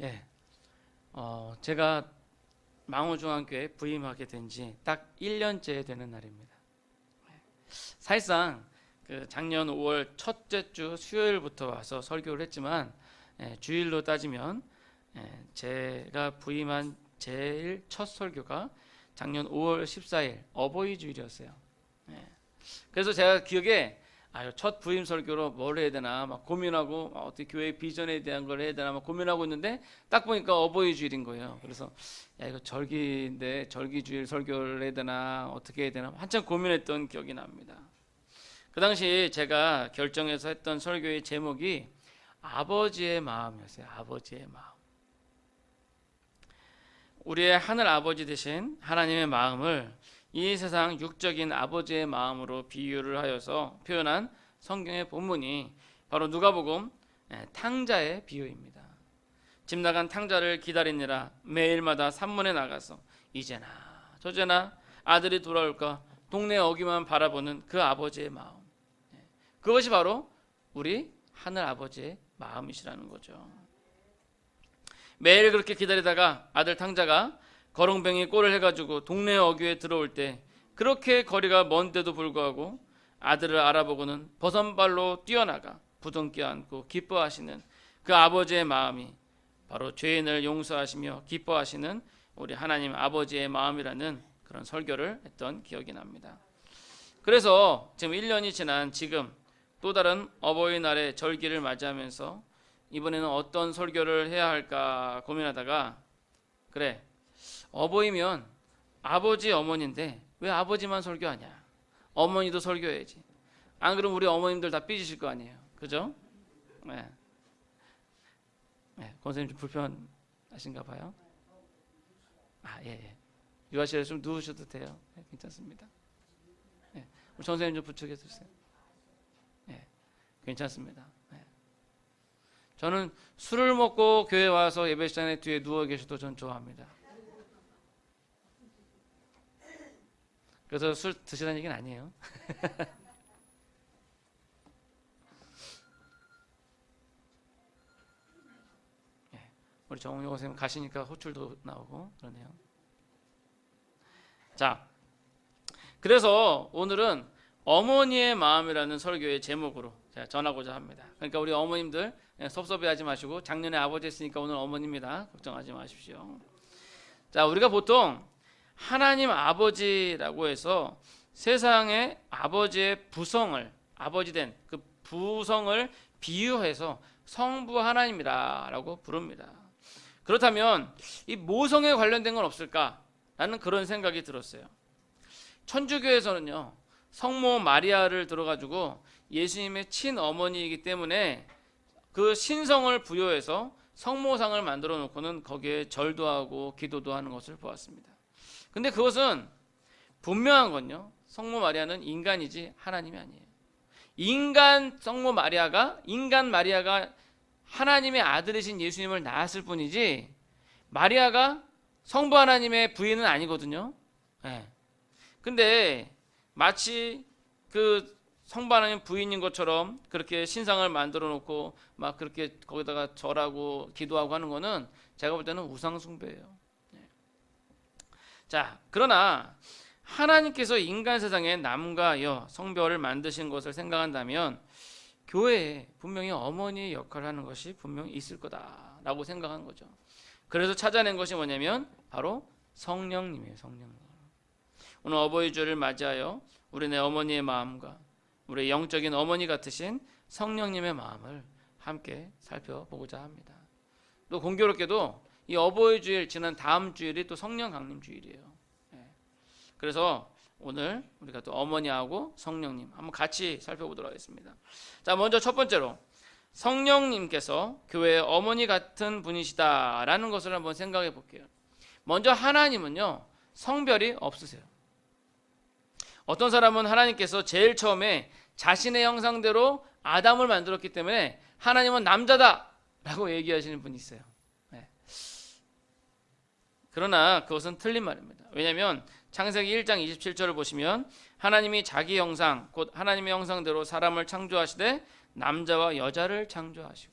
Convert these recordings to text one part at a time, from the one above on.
예, 어, 제가 망우중앙교회 부임하게 된 지 딱 1년째 되는 날입니다. 예. 사실상 그 작년 5월 첫째 주 수요일부터 와서 설교를 했지만 예, 주일로 따지면 예, 제가 부임한 제일 첫 설교가 작년 5월 14일 어버이 주일이었어요. 예. 그래서 제가 기억에 아유 첫 부임 설교로 뭘 해야 되나 막 고민하고 아, 어떻게 교회 비전에 대한 걸 해야 되나 막 고민하고 있는데 딱 보니까 어버이 주일인 거예요. 그래서 야 이거 절기인데 절기 주일 설교를 해야 되나 어떻게 해야 되나 한참 고민했던 기억이 납니다. 그 당시 제가 결정해서 했던 설교의 제목이 아버지의 마음이었어요. 아버지의 마음. 우리의 하늘 아버지 되신 하나님의 마음을 이 세상 육적인 아버지의 마음으로 비유를 하여서 표현한 성경의 본문이 바로 누가복음 예, 탕자의 비유입니다. 집 나간 탕자를 기다리느라 매일마다 산문에 나가서 이제나 저제나 아들이 돌아올까 동네 어귀만 바라보는 그 아버지의 마음. 예, 그것이 바로 우리 하늘 아버지의 마음이시라는 거죠. 매일 그렇게 기다리다가 아들 탕자가 거렁뱅이 꼴을 해가지고 동네 어귀에 들어올 때 그렇게 거리가 먼데도 불구하고 아들을 알아보고는 버선발로 뛰어나가 부둥켜 안고 기뻐하시는 그 아버지의 마음이 바로 죄인을 용서하시며 기뻐하시는 우리 하나님 아버지의 마음이라는 그런 설교를 했던 기억이 납니다. 그래서 지금 1년이 지난 지금 또 다른 어버이날의 절기를 맞이하면서 이번에는 어떤 설교를 해야 할까 고민하다가 그래 어버이면 아버지 어머니인데 왜 아버지만 설교하냐? 어머니도 설교해야지. 안 그러면 우리 어머님들 다 삐지실 거 아니에요. 그죠? 네. 네, 권사님 좀 불편하신가 봐요. 아, 예, 예. 유아실에 좀 누우셔도 돼요. 네, 괜찮습니다. 네, 우리 전사님 좀 부축해 주세요. 네, 괜찮습니다. 네. 저는 술을 먹고 교회 와서 예배 시간에 뒤에 누워 계셔도 전 좋아합니다. 그래서 술 드시라는 얘기는 아니에요. 예, 우리 정훈이 선생님 가시니까 호출도 나오고 그러네요. 자, 그래서 오늘은 어머니의 마음이라는 설교의 제목으로 전하고자 합니다. 그러니까 우리 어머님들 예, 섭섭해하지 마시고 작년에 아버지 했으니까 오늘 어머니입니다. 걱정하지 마십시오. 자, 우리가 보통 하나님 아버지라고 해서 세상의 아버지의 부성을 아버지 된 그 부성을 비유해서 성부 하나님이라고 부릅니다. 그렇다면 이 모성에 관련된 건 없을까라는 그런 생각이 들었어요. 천주교에서는요 성모 마리아를 들어가지고 예수님의 친어머니이기 때문에 그 신성을 부여해서 성모상을 만들어 놓고는 거기에 절도 하고 기도도 하는 것을 보았습니다. 근데 그것은 분명한 건요. 성모 마리아는 인간이지 하나님이 아니에요. 인간 성모 마리아가 인간 마리아가 하나님의 아들이신 예수님을 낳았을 뿐이지 마리아가 성부 하나님의 부인은 아니거든요. 네. 근데 마치 그 성부 하나님 부인인 것처럼 그렇게 신상을 만들어 놓고 막 그렇게 거기다가 절하고 기도하고 하는 거는 제가 볼 때는 우상 숭배예요. 자, 그러나 하나님께서 인간 세상에 남과 여 성별을 만드신 것을 생각한다면 교회에 분명히 어머니의 역할을 하는 것이 분명히 있을 거다라고 생각한 거죠. 그래서 찾아낸 것이 뭐냐면 바로 성령님이에요. 성령님. 오늘 어버이 주를 맞이하여 우리 내 어머니의 마음과 우리 영적인 어머니 같으신 성령님의 마음을 함께 살펴보고자 합니다. 또 공교롭게도 이 어버이 주일 지난 다음 주일이 또 성령 강림 주일이에요. 예. 그래서 오늘 우리가 또 어머니하고 성령님 한번 같이 살펴보도록 하겠습니다. 자, 먼저 첫 번째로 성령님께서 교회의 어머니 같은 분이시다라는 것을 한번 생각해 볼게요. 먼저 하나님은요 성별이 없으세요. 어떤 사람은 하나님께서 제일 처음에 자신의 형상대로 아담을 만들었기 때문에 하나님은 남자다라고 얘기하시는 분이 있어요. 그러나 그것은 틀린 말입니다. 왜냐하면 창세기 1장 27절을 보시면 하나님이 자기 형상 곧 하나님의 형상대로 사람을 창조하시되 남자와 여자를 창조하시고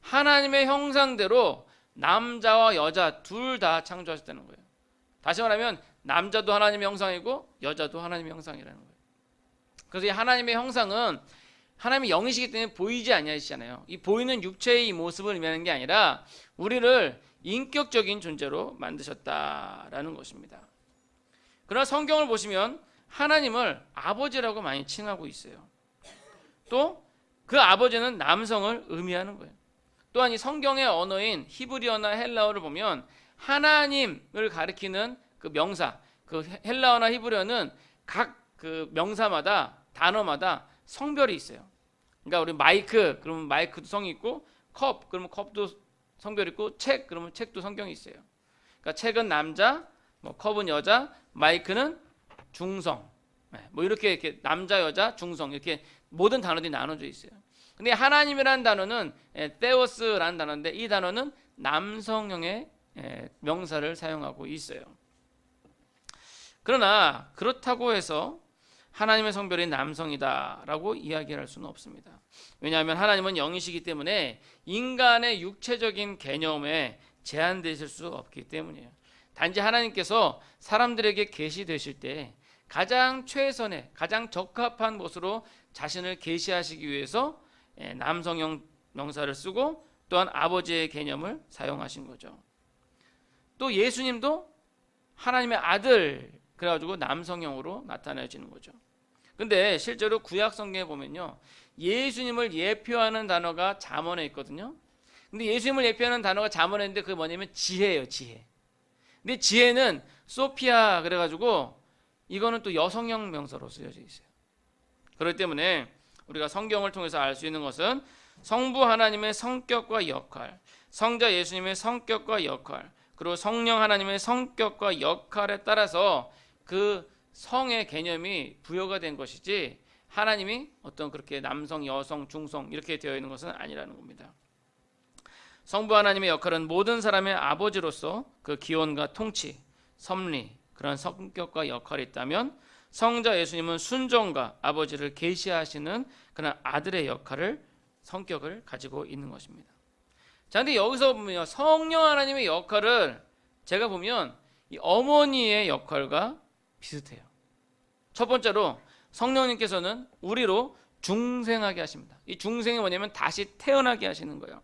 하나님의 형상대로 남자와 여자 둘 다 창조하셨다는 거예요. 다시 말하면 남자도 하나님의 형상이고 여자도 하나님의 형상이라는 거예요. 그래서 이 하나님의 형상은 하나님의 영이시기 때문에 보이지 아니하시잖아요. 이 보이는 육체의 이 모습을 의미하는 게 아니라 우리를 인격적인 존재로 만드셨다라는 것입니다. 그러나 성경을 보시면 하나님을 아버지라고 많이 칭하고 있어요. 또 그 아버지는 남성을 의미하는 거예요. 또한 이 성경의 언어인 히브리어나 헬라어를 보면 하나님을 가리키는 그 명사, 그 헬라어나 히브리어는 각 그 명사마다 단어마다 성별이 있어요. 그러니까 우리 마이크 그러면 마이크도 성이 있고 컵 그러면 컵도 성별 있고 책 그러면 책도 성경이 있어요. 그러니까 책은 남자, 뭐 컵은 여자, 마이크는 중성. 네, 뭐 이렇게 이렇게 남자, 여자, 중성 이렇게 모든 단어들이 나눠져 있어요. 근데 하나님이라는 단어는 에, 테오스라는 단어인데 이 단어는 남성형의 에, 명사를 사용하고 있어요. 그러나 그렇다고 해서 하나님의 성별이 남성이다라고 이야기할 수는 없습니다. 왜냐하면 하나님은 영이시기 때문에 인간의 육체적인 개념에 제한되실 수 없기 때문이에요. 단지 하나님께서 사람들에게 계시되실 때 가장 최선의 가장 적합한 것으로 자신을 계시하시기 위해서 예, 남성형 명사를 쓰고 또한 아버지의 개념을 사용하신 거죠. 또 예수님도 하나님의 아들 그래가지고 남성형으로 나타내지는 거죠. 근데 실제로 구약 성경에 보면요. 예수님을 예표하는 단어가 잠언에 있거든요. 근데 예수님을 예표하는 단어가 잠언에 있는데 그게 뭐냐면 지혜예요, 지혜. 근데 지혜는 소피아 그래가지고 이거는 또 여성형 명사로 쓰여져 있어요. 그렇기 때문에 우리가 성경을 통해서 알 수 있는 것은 성부 하나님의 성격과 역할, 성자 예수님의 성격과 역할, 그리고 성령 하나님의 성격과 역할에 따라서 그 성의 개념이 부여가 된 것이지 하나님이 어떤 그렇게 남성, 여성, 중성 이렇게 되어 있는 것은 아니라는 겁니다. 성부 하나님의 역할은 모든 사람의 아버지로서 그 기원과 통치, 섭리 그런 성격과 역할이 있다면 성자 예수님은 순종과 아버지를 계시하시는 그런 아들의 역할을 성격을 가지고 있는 것입니다. 자, 근데 여기서 보면 성령 하나님의 역할을 제가 보면 이 어머니의 역할과 비슷해요. 첫 번째로 성령님께서는 우리로 중생하게 하십니다. 이 중생이 뭐냐면 다시 태어나게 하시는 거예요.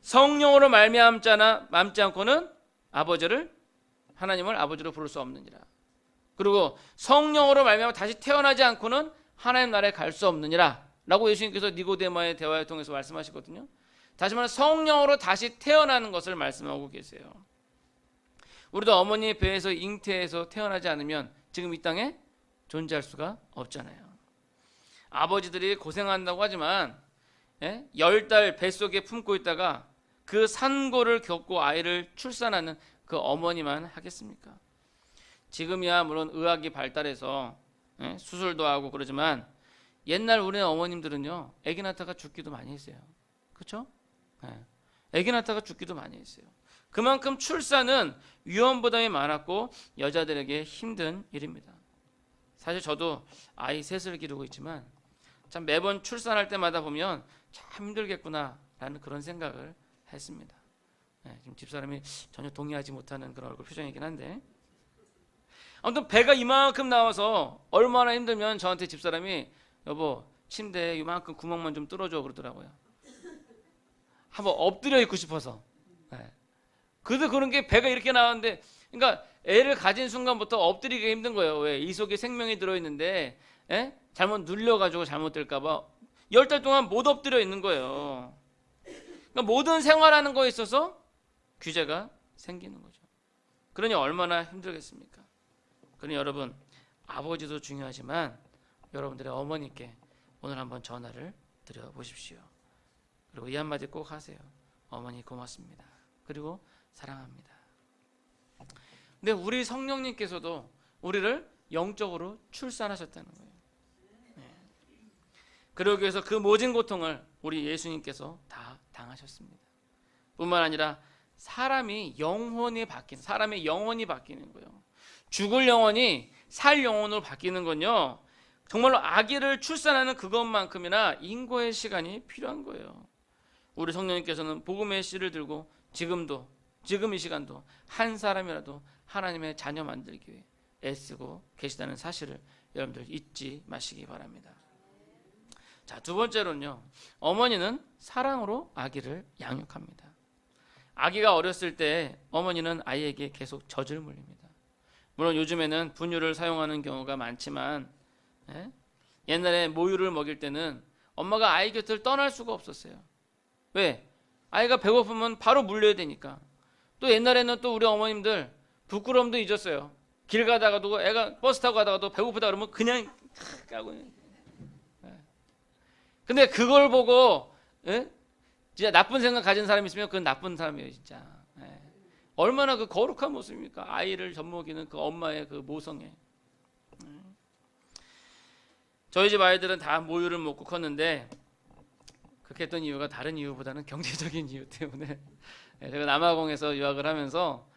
성령으로 말미암자나 맘지 않고는 아버지를 하나님을 아버지로 부를 수 없느니라. 그리고 성령으로 말미암아 다시 태어나지 않고는 하나님 나라에 갈 수 없느니라라고 예수님께서 니고데마의 대화를 통해서 말씀하시거든요. 다시 말해 성령으로 다시 태어나는 것을 말씀하고 계세요. 우리도 어머니의 배에서 잉태해서 태어나지 않으면 지금 이 땅에 존재할 수가 없잖아요. 아버지들이 고생한다고 하지만 예? 열달 뱃속에 품고 있다가 그 산고를 겪고 아이를 출산하는 그 어머니만 하겠습니까? 지금이야 물론 의학이 발달해서 예? 수술도 하고 그러지만 옛날 우리 어머님들은요 아기 낳다가 죽기도 많이 했어요. 그렇죠? 예. 아기 낳다가 죽기도 많이 했어요. 그만큼 출산은 위험 부담이 많았고 여자들에게 힘든 일입니다. 사실 저도 아이 셋을 기르고 있지만 참 매번 출산할 때마다 보면 참 힘들겠구나라는 그런 생각을 했습니다. 네, 지금 집사람이 전혀 동의하지 못하는 그런 얼굴 표정이긴 한데 아무튼 배가 이만큼 나와서 얼마나 힘들면 저한테 집사람이 여보 침대에 이만큼 구멍만 좀 뚫어줘 그러더라고요. 한번 엎드려 있고 싶어서. 네. 그래도 그런 게 배가 이렇게 나왔는데 그러니까 애를 가진 순간부터 엎드리기 힘든 거예요. 왜? 이 속에 생명이 들어 있는데 에? 잘못 눌려 가지고 잘못될까 봐 열 달 동안 못 엎드려 있는 거예요. 그러니까 모든 생활하는 거에 있어서 규제가 생기는 거죠. 그러니 얼마나 힘들겠습니까? 그러니 여러분 아버지도 중요하지만 여러분들의 어머니께 오늘 한번 전화를 드려 보십시오. 그리고 이 한마디 꼭 하세요. 어머니 고맙습니다. 그리고 사랑합니다. 근데 우리 성령님께서도 우리를 영적으로 출산하셨다는 거예요. 네. 그러기 위해서 그 모진 고통을 우리 예수님께서 다 당하셨습니다. 뿐만 아니라 사람이 영혼이 바뀌는 사람의 영혼이 바뀌는 거예요. 죽을 영혼이 살 영혼으로 바뀌는 건요. 정말로 아기를 출산하는 그것만큼이나 인고의 시간이 필요한 거예요. 우리 성령님께서는 복음의 씨를 들고 지금도 지금 이 시간도 한 사람이라도 하나님의 자녀 만들기 위해 애쓰고 계시다는 사실을 여러분들 잊지 마시기 바랍니다. 자, 두 번째로는요. 어머니는 사랑으로 아기를 양육합니다. 아기가 어렸을 때 어머니는 아이에게 계속 젖을 물립니다. 물론 요즘에는 분유를 사용하는 경우가 많지만 예? 옛날에 모유를 먹일 때는 엄마가 아이 곁을 떠날 수가 없었어요. 왜? 아이가 배고프면 바로 물려야 되니까. 또 옛날에는 또 우리 어머님들 부끄러움도 잊었어요. 길 가다가도 애가 버스 타고 가다가도 배고프다 그러면 그냥 까고. 예. 근데 그걸 보고 예? 진짜 나쁜 생각 가진 사람이 있으면 그건 나쁜 사람이에요, 진짜. 예. 얼마나 그 거룩한 모습입니까? 아이를 젖먹이는 그 엄마의 그 모성애. 음. 저희 집 아이들은 다 모유를 먹고 컸는데 그렇게 했던 이유가 다른 이유보다는 경제적인 이유 때문에 예, 제가 남아공에서 유학을 하면서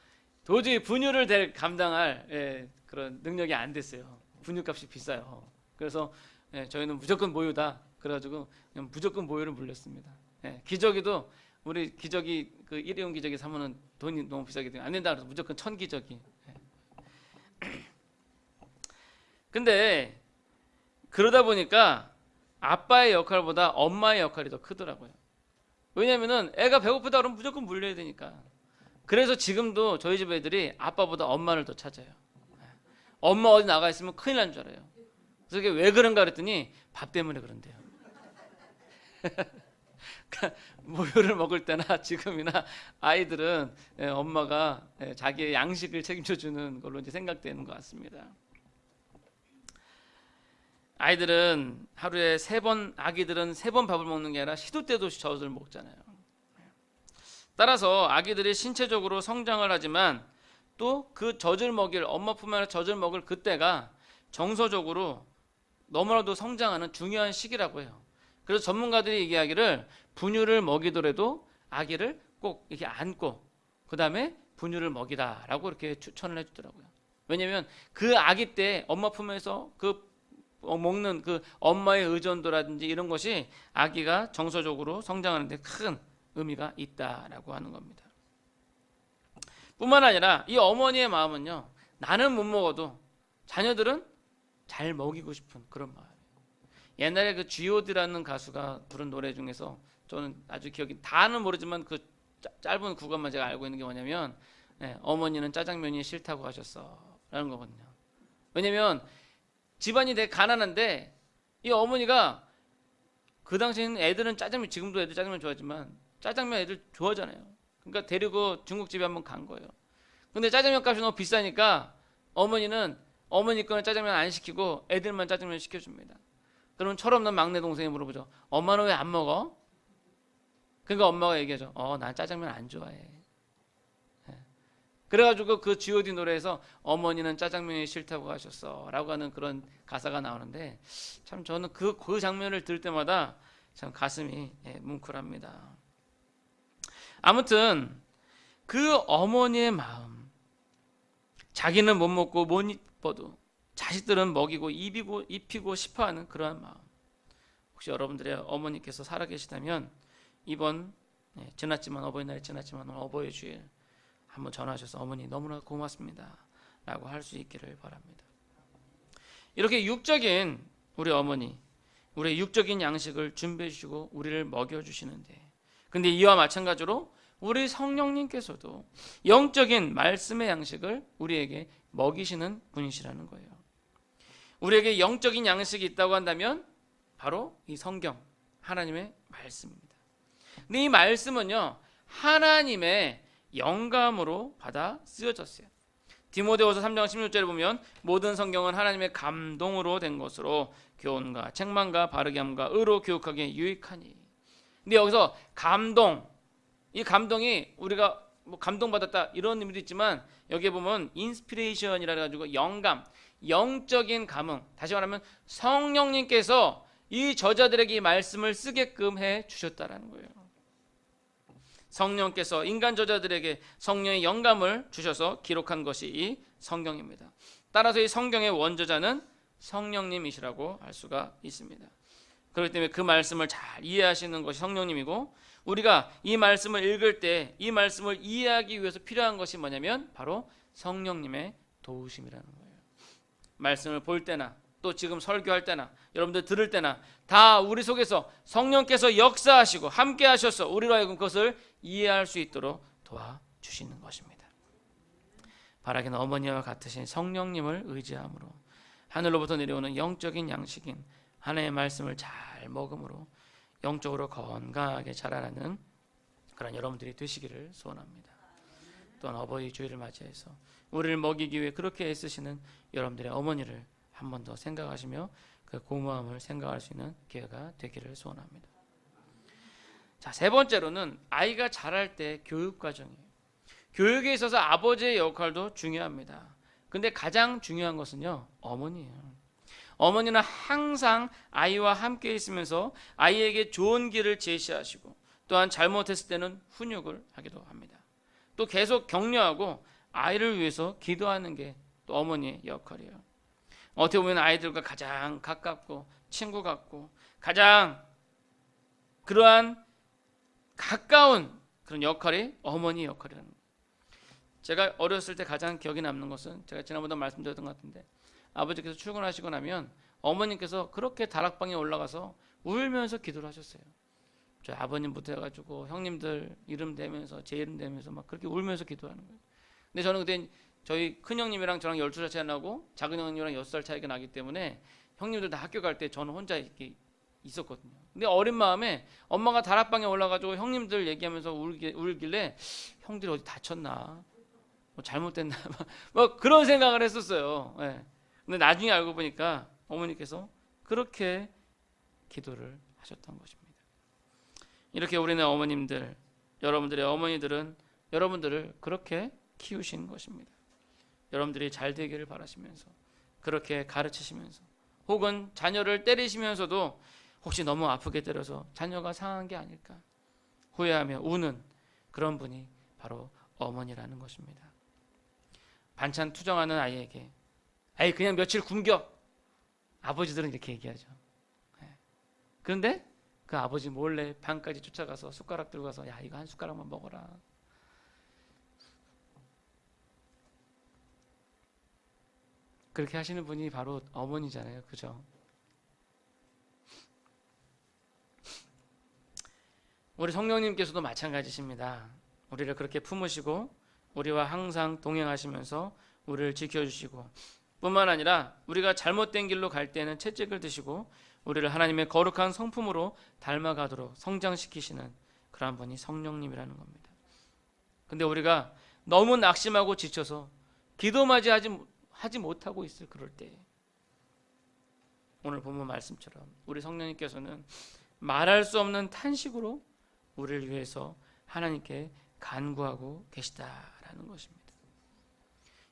도저히 분유를 댈 감당할 예, 그런 능력이 안 됐어요. 분유값이 비싸요. 그래서 예, 저희는 무조건 모유다. 그래가지고 무조건 모유를 물렸습니다. 예, 기저귀도 우리 기저귀 그 일회용 기저귀 사면은 돈이 너무 비싸기 때문에 안 된다 그래서 무조건 천 기저귀. 예. 근데 그러다 보니까 아빠의 역할보다 엄마의 역할이 더 크더라고요. 왜냐면은 애가 배고프다 그러면 무조건 물려야 되니까. 그래서 지금도 저희 집 애들이 아빠보다 엄마를 더 찾아요. 엄마 어디 나가 있으면 큰일 난 줄 알아요. 그래서 이게 왜 그런가 그랬더니 밥 때문에 그런데요. 그러니까 모유를 먹을 때나 지금이나 아이들은 예, 엄마가 예, 자기의 양식을 책임져 주는 걸로 이제 생각되는 것 같습니다. 아이들은 하루에 세 번 아기들은 세 번 밥을 먹는 게 아니라 시도 때도 젖을 먹잖아요. 따라서 아기들이 신체적으로 성장을 하지만 또 그 젖을 먹일 엄마 품 안에 젖을 먹을 그때가 정서적으로 너무나도 성장하는 중요한 시기라고 해요. 그래서 전문가들이 얘기하기를 분유를 먹이더라도 아기를 꼭 이렇게 안고 그 다음에 분유를 먹이다라고 이렇게 추천을 해주더라고요. 왜냐하면 그 아기 때 엄마 품에서 그 어, 먹는 그 엄마의 의존도라든지 이런 것이 아기가 정서적으로 성장하는 데 큰 의미가 있다라고 하는 겁니다. 뿐만 아니라 이 어머니의 마음은요. 나는 못 먹어도 자녀들은 잘 먹이고 싶은 그런 마음. 옛날에 그 G.O.D라는 가수가 부른 노래 중에서 저는 아주 기억이 다는 모르지만 그 짜- 짧은 구간만 제가 알고 있는 게 뭐냐면 예, 어머니는 짜장면이 싫다고 하셨어라는 거거든요. 왜냐면 집안이 되게 가난한데 이 어머니가 그 당시에는 애들은 짜장면 지금도 애들 짜장면 좋아하지만 짜장면 애들 좋아하잖아요. 그러니까 데리고 중국집에 한번 간 거예요. 근데 짜장면 값이 너무 비싸니까 어머니는 어머니 거는 짜장면 안 시키고 애들만 짜장면 시켜줍니다. 그러면 철없는 막내 동생이 물어보죠. 엄마는 왜 안 먹어? 그러니까 엄마가 얘기하죠. 어, 난 짜장면 안 좋아해. 예. 그래가지고 그 G.O.D 노래에서 어머니는 짜장면이 싫다고 하셨어라고 하는 그런 가사가 나오는데 참 저는 그, 그 장면을 들을 때마다 참 가슴이 예, 뭉클합니다. 아무튼 그 어머니의 마음, 자기는 못 먹고 못 입어도 자식들은 먹이고 입이고 입히고 싶어하는 그러한 마음. 혹시 여러분들의 어머니께서 살아계시다면 이번 예, 지났지만 어버이날이 지났지만 어버이 주일 한번 전화하셔서 어머니 너무나 고맙습니다 라고 할 수 있기를 바랍니다. 이렇게 육적인 우리 어머니, 우리 육적인 양식을 준비해 주시고 우리를 먹여 주시는데, 근데 이와 마찬가지로 우리 성령님께서도 영적인 말씀의 양식을 우리에게 먹이시는 분이시라는 거예요. 우리에게 영적인 양식이 있다고 한다면 바로 이 성경, 하나님의 말씀입니다. 근데 이 말씀은요, 하나님의 영감으로 받아 쓰여졌어요. 디모데후서 3장 16절에 보면 모든 성경은 하나님의 감동으로 된 것으로 교훈과 책망과 바르게 함과 의로 교육하기에 유익하니. 근데 여기서 감동 이 감동이 우리가 뭐 감동받았다 이런 의미도 있지만 여기에 보면 인스피레이션이라 가지고 영감, 영적인 감흥. 다시 말하면 성령님께서 이 저자들에게 이 말씀을 쓰게끔 해 주셨다라는 거예요. 성령께서 인간 저자들에게 성령의 영감을 주셔서 기록한 것이 이 성경입니다. 따라서 이 성경의 원저자는 성령님이시라고 할 수가 있습니다. 그렇기 때문에 그 말씀을 잘 이해하시는 것이 성령님이고 우리가 이 말씀을 읽을 때 이 말씀을 이해하기 위해서 필요한 것이 뭐냐면 바로 성령님의 도우심이라는 거예요. 말씀을 볼 때나 또 지금 설교할 때나 여러분들 들을 때나 다 우리 속에서 성령께서 역사하시고 함께 하셔서 우리로 하여금 그것을 이해할 수 있도록 도와주시는 것입니다. 바라기는 어머니와 같으신 성령님을 의지함으로 하늘로부터 내려오는 영적인 양식인 하나님의 말씀을 잘 먹음으로 영적으로 건강하게 자라나는 그런 여러분들이 되시기를 소원합니다. 또한 어버이 주일을 맞이해서 우리를 먹이기 위해 그렇게 애쓰시는 여러분들의 어머니를 한 번 더 생각하시며 그 고마움을 생각할 수 있는 기회가 되기를 소원합니다. 자, 세 번째로는 아이가 자랄 때 교육 과정이에요. 교육에 있어서 아버지의 역할도 중요합니다. 근데 가장 중요한 것은요, 어머니예요. 어머니는 항상 아이와 함께 있으면서 아이에게 좋은 길을 제시하시고 또한 잘못했을 때는 훈육을 하기도 합니다. 또 계속 격려하고 아이를 위해서 기도하는 게 또 어머니의 역할이에요. 어떻게 보면 아이들과 가장 가깝고 친구 같고 가장 그러한 가까운 그런 역할이 어머니 역할이라는 거예요. 제가 어렸을 때 가장 기억에 남는 것은 제가 지난번에 말씀드렸던 것 같은데 아버지께서 출근하시고 나면 어머님께서 그렇게 다락방에 올라가서 울면서 기도를 하셨어요. 저 아버님부터 해가지고 형님들 이름 대면서 제 이름 대면서 막 그렇게 울면서 기도하는 거예요. 근데 저는 그때 저희 큰 형님이랑 저랑 12살 차이 나고 작은 형님이랑 6살 차이가 나기 때문에 형님들 다 학교 갈 때 저는 혼자 이렇게 있었거든요. 근데 어린 마음에 엄마가 다락방에 올라가지고 형님들 얘기하면서 울기, 울길래 형들이 어디 다쳤나? 뭐 잘못됐나? 뭐 그런 생각을 했었어요. 예. 근데 나중에 알고 보니까 어머니께서 그렇게 기도를 하셨던 것입니다. 이렇게 우리는 어머님들, 여러분들의 어머니들은 여러분들을 그렇게 키우신 것입니다. 여러분들이 잘 되기를 바라시면서 그렇게 가르치시면서 혹은 자녀를 때리시면서도 혹시 너무 아프게 때려서 자녀가 상한 게 아닐까 후회하며 우는 그런 분이 바로 어머니라는 것입니다. 반찬 투정하는 아이에게 아이 그냥 며칠 굶겨 아버지들은 이렇게 얘기하죠. 예. 그런데 그 아버지 몰래 방까지 쫓아가서 숟가락 들고 가서 야 이거 한 숟가락만 먹어라. 그렇게 하시는 분이 바로 어머니잖아요. 그죠? 우리 성령님께서도 마찬가지십니다. 우리를 그렇게 품으시고 우리와 항상 동행하시면서 우리를 지켜주시고 뿐만 아니라 우리가 잘못된 길로 갈 때는 채찍을 드시고 우리를 하나님의 거룩한 성품으로 닮아가도록 성장시키시는 그러한 분이 성령님이라는 겁니다. 근데 우리가 너무 낙심하고 지쳐서 기도마지 하지, 하지 못하고 있을 그럴 때 오늘 본문 말씀처럼 우리 성령님께서는 말할 수 없는 탄식으로 우리를 위해서 하나님께 간구하고 계시다라는 것입니다.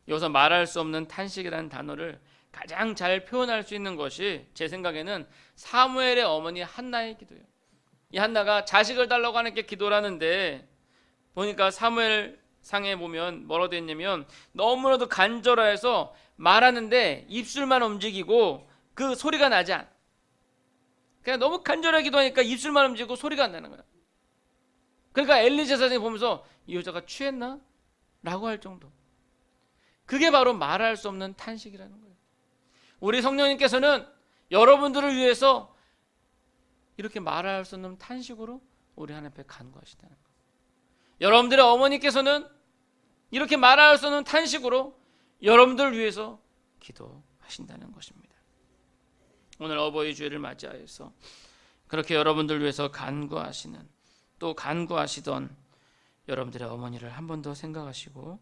여기서 말할 수 없는 탄식이라는 단어를 가장 잘 표현할 수 있는 것이 제 생각에는 사무엘의 어머니 한나의 기도예요. 이 한나가 자식을 달라고 하나님께 기도를 하는데 보니까 사무엘 상에 보면 뭐라고 되어 있냐면 너무나도 간절해서 말하는데 입술만 움직이고 그 소리가 나지 않. 그냥 너무 간절하게 기도하니까 입술만 움직이고 소리가 안 나는 거야. 그러니까 엘리 제 사장이 보면서 이 여자가 취했나? 라고 할 정도. 그게 바로 말할 수 없는 탄식이라는 거예요. 우리 성령님께서는 여러분들을 위해서 이렇게 말할 수 없는 탄식으로 우리 하나님 앞에 간구하시다는 거예요. 여러분들의 어머니께서는 이렇게 말할 수 없는 탄식으로 여러분들을 위해서 기도하신다는 것입니다. 오늘 어버이 주일을 맞이하여서 그렇게 여러분들 위해서 간구하시는 또 간구하시던 여러분들의 어머니를 한 번 더 생각하시고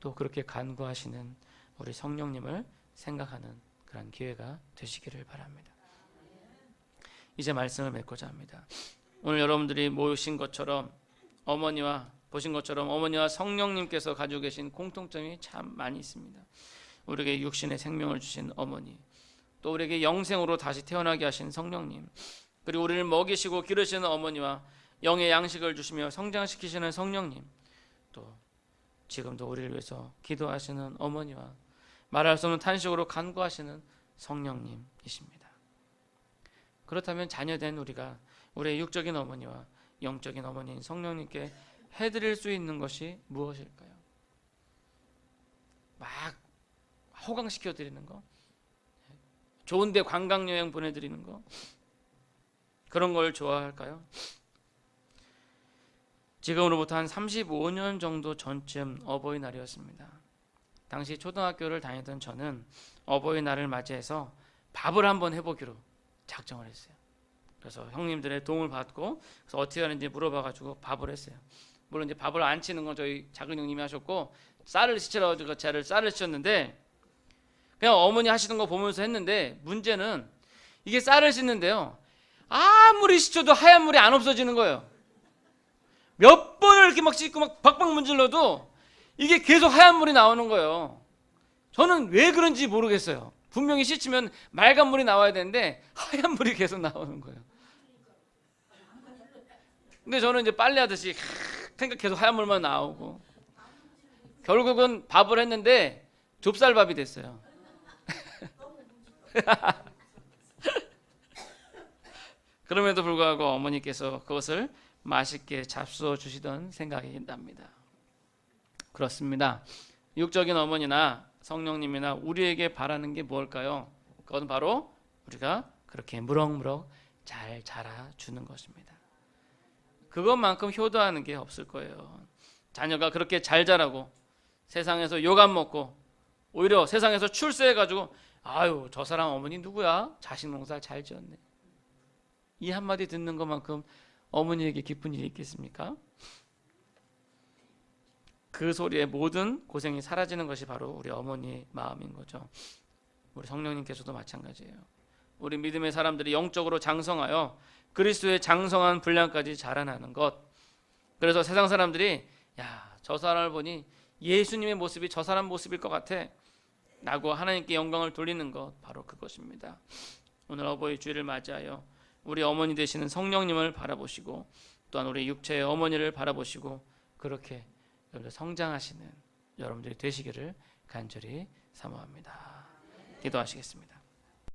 또 그렇게 간구하시는 우리 성령님을 생각하는 그런 기회가 되시기를 바랍니다. 이제 말씀을 맺고자 합니다. 오늘 여러분들이 모신 것처럼 어머니와 보신 것처럼 어머니와 성령님께서 가지고 계신 공통점이 참 많이 있습니다. 우리에게 육신의 생명을 주신 어머니, 또 우리에게 영생으로 다시 태어나게 하신 성령님, 그리고 우리를 먹이시고 기르시는 어머니와 영의 양식을 주시며 성장시키시는 성령님, 또 지금도 우리를 위해서 기도하시는 어머니와 말할 수 없는 탄식으로 간구하시는 성령님이십니다. 그렇다면 자녀된 우리가 우리의 육적인 어머니와 영적인 어머니인 성령님께 해드릴 수 있는 것이 무엇일까요? 막 호강시켜 드리는 거, 좋은데 관광 여행 보내드리는 거 그런 걸 좋아할까요? 지금으로부터 한 35년 정도 전쯤 어버이날이었습니다. 당시 초등학교를 다니던 저는 어버이날을 맞이해서 밥을 한번 해보기로 작정을 했어요. 그래서 형님들의 도움을 받고 그래서 어떻게 하는지 물어봐가지고 밥을 했어요. 물론 이제 밥을 안 치는 건 저희 작은 형님이 하셨고 쌀을 제가 쟤를 쌀을 씻었는데 그냥 어머니 하시는 거 보면서 했는데 문제는 이게 쌀을 씻는데요. 아무리 씻어도 하얀 물이 안 없어지는 거예요. 몇 번을 이렇게 막 씻고 막 박박 문질러도 이게 계속 하얀 물이 나오는 거예요. 저는 왜 그런지 모르겠어요. 분명히 씻으면 맑은 물이 나와야 되는데 하얀 물이 계속 나오는 거예요. 근데 저는 이제 빨래하듯이 생각 계속 하얀 물만 나오고 결국은 밥을 했는데 좁쌀밥이 됐어요. 그럼에도 불구하고 어머니께서 그것을 맛있게 잡수어 주시던 생각이 납니다. 그렇습니다. 육적인 어머니나 성령님이나 우리에게 바라는 게 무엇일까요? 그건 바로 우리가 그렇게 무럭무럭 잘 자라주는 것입니다. 그것만큼 효도하는 게 없을 거예요. 자녀가 그렇게 잘 자라고 세상에서 욕 안 먹고 오히려 세상에서 출세해가지고 아유 저 사람 어머니 누구야? 자식 농사 잘 지었네. 이 한마디 듣는 것만큼 어머니에게 기쁜 일이 있겠습니까? 그 소리에 모든 고생이 사라지는 것이 바로 우리 어머니의 마음인 거죠. 우리 성령님께서도 마찬가지예요. 우리 믿음의 사람들이 영적으로 장성하여 그리스도의 장성한 분량까지 자라나는 것. 그래서 세상 사람들이 야, 저 사람을 보니 예수님의 모습이 저 사람 모습일 것 같아. 라고 하나님께 영광을 돌리는 것 바로 그것입니다. 오늘 어버이 주일을 맞이하여 우리 어머니 되시는 성령님을 바라보시고 또한 우리 육체의 어머니를 바라보시고 그렇게 여러분들 성장하시는 여러분들이 되시기를 간절히 사모합니다. 기도하시겠습니다.